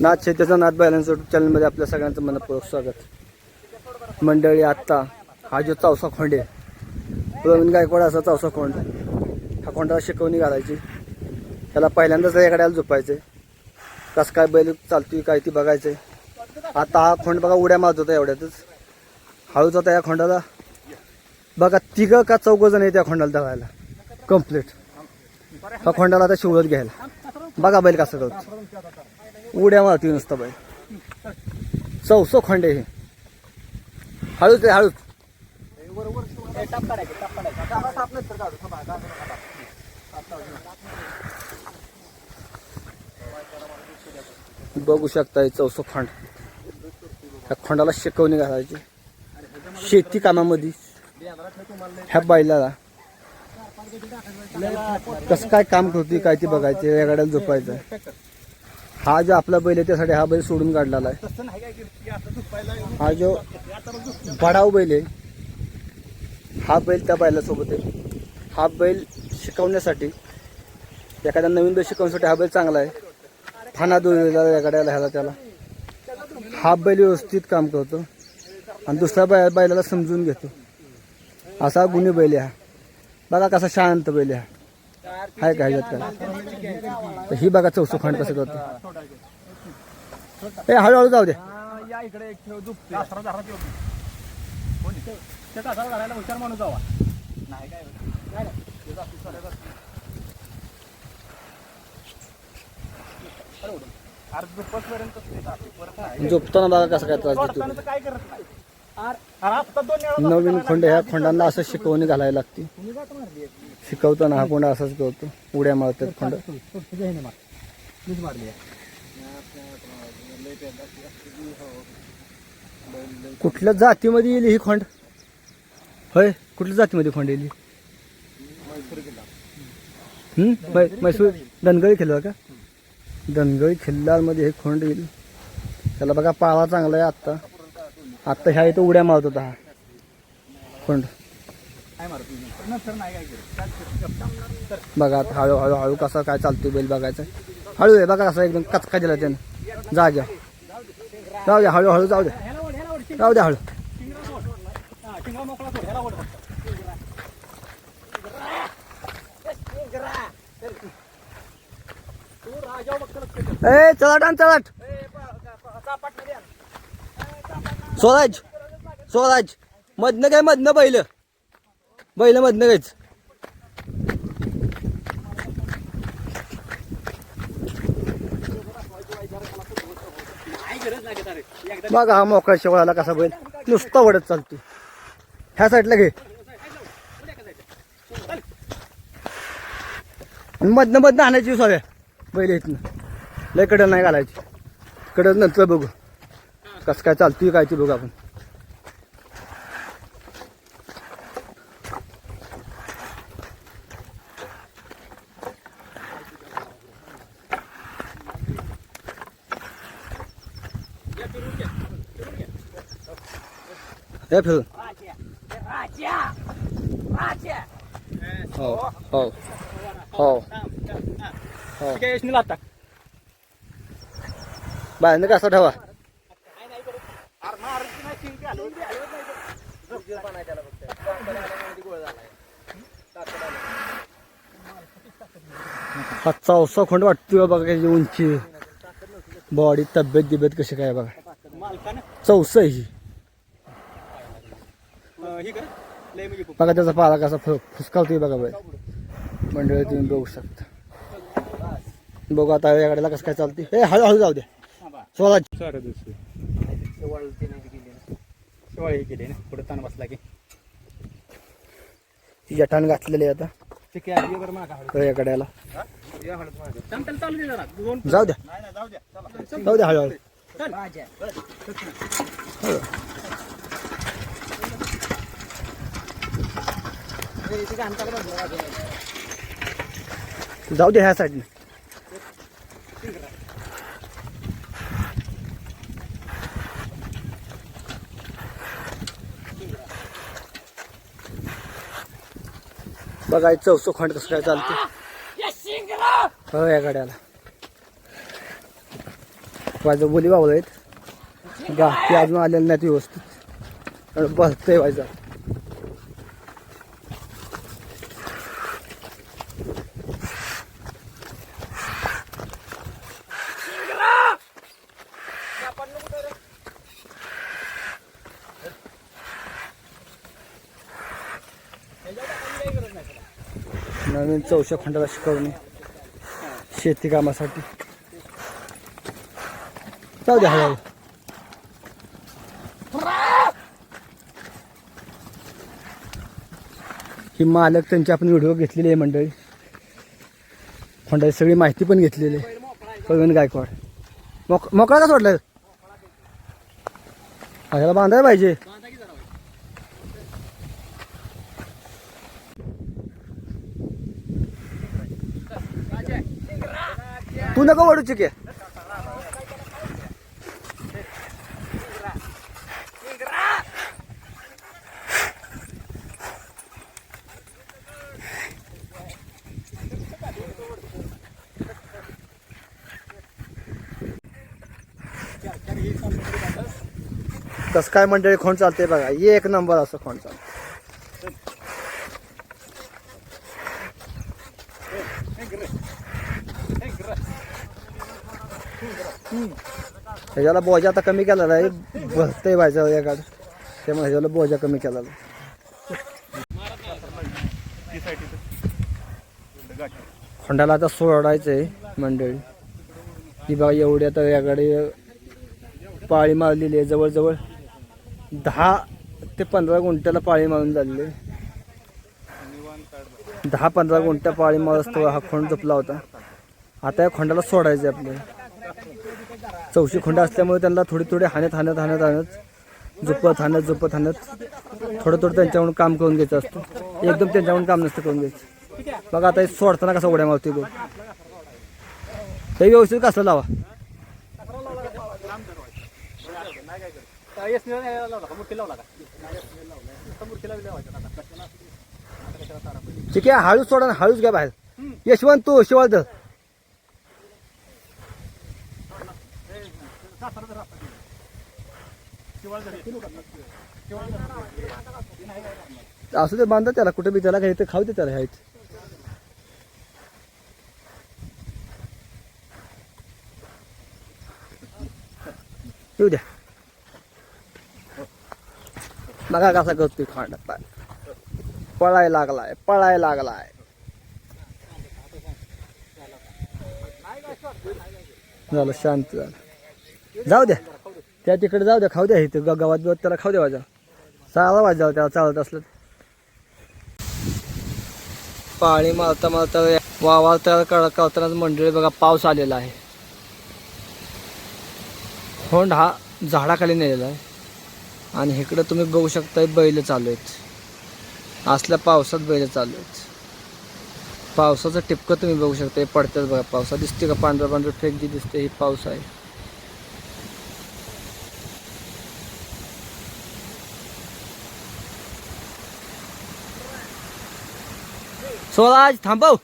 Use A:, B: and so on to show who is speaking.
A: नाथ शेतीचा नाथ बैलांचं युट्यूब चॅनलमध्ये आपल्या सगळ्यांचं मनपूर्वक स्वागत. मंडळी आत्ता हा जो चौसा खोंड आहे प्रवीण गायकवाड असा चौसा खोंड हा खोंडाला शिकवणी घालायची. त्याला पहिल्यांदाच एखाद्याला झोपायचे कसं काय बैल चालतोय काय ती बघायचंय. आता हा खोंड बघा उड्या मारत होता एवढ्यातच. हळूच आता या खोंडाला. बघा तिघं का चौघ जण आहे त्या खोंडाला धरायला कंप्लीट हा खोंडाला आता शिवळत घ्यायला. बघा बैल कसं करतो उड्या मारती नुसतं बैल चौसो खंडे हे. हळूच आहे हळूच. बघू शकता चौसो खंड. ह्या खंडाला शिकवणी घालायची. शेती कामामध्ये. ह्या बैलाला. कसं काय काम करते काय ते बघायचं या गाड्याला झोपायचं. हा जो आपला बैल आहे त्यासाठी हा बैल सोडून काढलेला आहे. हा जो बडाव बैल आहे हा बैल त्या बैलासोबत आहे. हा बैल शिकवण्यासाठी एखाद्या नवीन बैल शिकवण्यासाठी हा बैल चांगला आहे. फाना दोरीला गाड्याला ह्याला त्याला. हा बैल व्यवस्थित काम करतो आणि दुसऱ्या बै बैलाला समजून घेतो. असा गुन्हे बैल आहे हा. बघा कसा शांत बैल आहे हा. आहे का ह्याच्यात काय? तर ही बघा चौसो खंड कसं करतो. ए हळूहळू जाऊ दे.
B: या इकडे एक ठेव झाला ठेव ते घालायला हुशार माणूस जावा. नाही काय? नाही.
A: झोपताना बघा कसा काय त्रास देतो. नवीन खोंड ह्या खोंडांना असं शिकवणी घालायला लागते. शिकवताना हा खोंड असाच करतो उड्या मारतात खोंड.
B: मीच मारली.
A: कुठल्या जातीमध्ये येईल ही खोंड? होय कुठल्या जातीमध्ये खोंड येईल मैसूर धनगळी खिल्लार का? धनगळी खिल्लारमध्ये हे खोंड येईल. त्याला बघा पाळा चांगला आहे आत्ता. आत्ता ह्या इथं उड्या मारत होता हा खोंड. बघा आता हळू हळू हळू कसा काय चालतोय बैल बघायचं. हळू आहे बघा कसा एकदम कचका दिला त्यानं. जाग्या जाऊ द्या हळू हळू जाऊ द्या. जाऊ द्या हळू. ए चलाट आण चलाट. स्वराज स्वराज. मधनं काय मधनं बैल? बैल मधनं कायच बघा हा मोकळा शेवळाला कसा बैल. नुसता वडत चालतो ह्या साईडला घे. मधनं मधनं आणायची सगळ्या बैल इथनं. लय कडं नाही घालायची. कडं नंतर बघू. कसं काय चालतोय काय ते बघू आपण. हे फिरून
B: राजा राजा
A: हो हो हो हो
B: ठीक
A: कसा ठेवा हा चौसा खोंड वाटतोय बघा उंची बॉडी तब्येत बिब्येत कशी काय बघा
B: मालकानं?
A: चौसा आहे ही
B: अं, हे कर. लय म्हणजे.
A: बघा त्याचा पाला कसा फुसकावतोय बघा बाई. मंडळी तुम्ही बघू शकता. बघू आता या गाडीला कसं काय चालते हे हळूहळू जाऊ द्या.
B: शेवाळ ते नाही केली ना. शेवाळ हे केली ना. पुढे ताण बसला की.
A: जटान घातलेली आता.
B: आहे, ये दे. दोन
A: जाऊ द्या.
B: नाही नाही जाऊ द्या. चला.
A: जाऊ द्या हळूहळू. जाऊ द्या ह्या साईडने बघा चौसो खंड कसं काय चालते हो या गाड्याला. व्हायचं बोली बाबा आहेत. गाठी अजून आलेल्या नाहीत व्यवस्थित. बसतंय व्हायचा नवीन चौशा खंडाला शिकवणे. शेती कामासाठी. जाऊ द्या हळूहळू. ही मालक त्यांची आपण व्हिडिओ घेतलेली आहे मंडळी. होंडाची सगळी माहिती पण घेतलेली आहे. प्रवीण गायकवाड. मोक मोकळा का सोडलं हा, ह्याला बांधायला पाहिजे. तू नका ओढू चिके कसं काय मंडळी खोंड चालते बघा. हे एक नंबर असं खोंड चालतं. ह्याच्याला बोजा आता कमी केलेला आहे. भरतंय व्हायचं एखादं त्यामुळे ह्याच्याला बोजा कमी केलेला खोंडाला आता सोडायचं आहे मंडळी. ही बघा एवढी आता याकडे पाळी मारलेली आहे जवळजवळ. दहा ते पंधरा गुंठ्याला पाळी मारून झालेली दहा पंधरा गुंठ्या पाळी मारतो हा खोंड जपला होता. आता या खोंडाला सोडायचं आहे आपल्याला चौशी खोंड असल्यामुळे त्यांना थोडी थोडी हाण्यात हाण्यात हाण्यात हाणत झुपत हाणत झुपत हाणत थोडं थोडं त्यांच्याकडून काम करून घ्यायचं असतं. एकदम त्यांच्याकडून काम नसतं करून घ्यायचं. बघा आता सोडताना कसा उड्या मारतोय तो ते व्यवस्थित कसं लावा.
B: येस लावला का? मूर्ती लावला का? लावायचं आता.
A: ठीक आहे हळूच सोडा ना हळूच घ्या बाहेर. यशवंत तू शिवाळ धर. असू दे बांधा त्याला कुठे बी त्याला काही ते खाऊ दे त्याला ह्यात. येऊ द्या. बघा कसा करतोय खांडात पळाय लागलाय पळाय लागलाय. झालं शांत झालं. जाऊ द्या. त्या तिकडे जाऊ द्या खाऊ द्या इथे. ग- गावात बिवात त्याला खाऊ द्या वाजा. चाला वाजा त्याला चालत असलं तर. पाणी मारता मारता वावा तयार कळ करताना मंडळी बघा पाऊस आलेला आहे. होंड हा झाडाखाली नेलेला आहे. आणि इकडं तुम्ही बघू शकता बैल चालू आहेत. असल्या पावसात बैल चालू आहेत. पावसाचं टिपकं तुम्ही बघू शकता हे पडतात बघा पावसात दिसते का? पांढरं पांढरं फेक जी दिसते ही पाऊस आहे. स्वराज थांबव.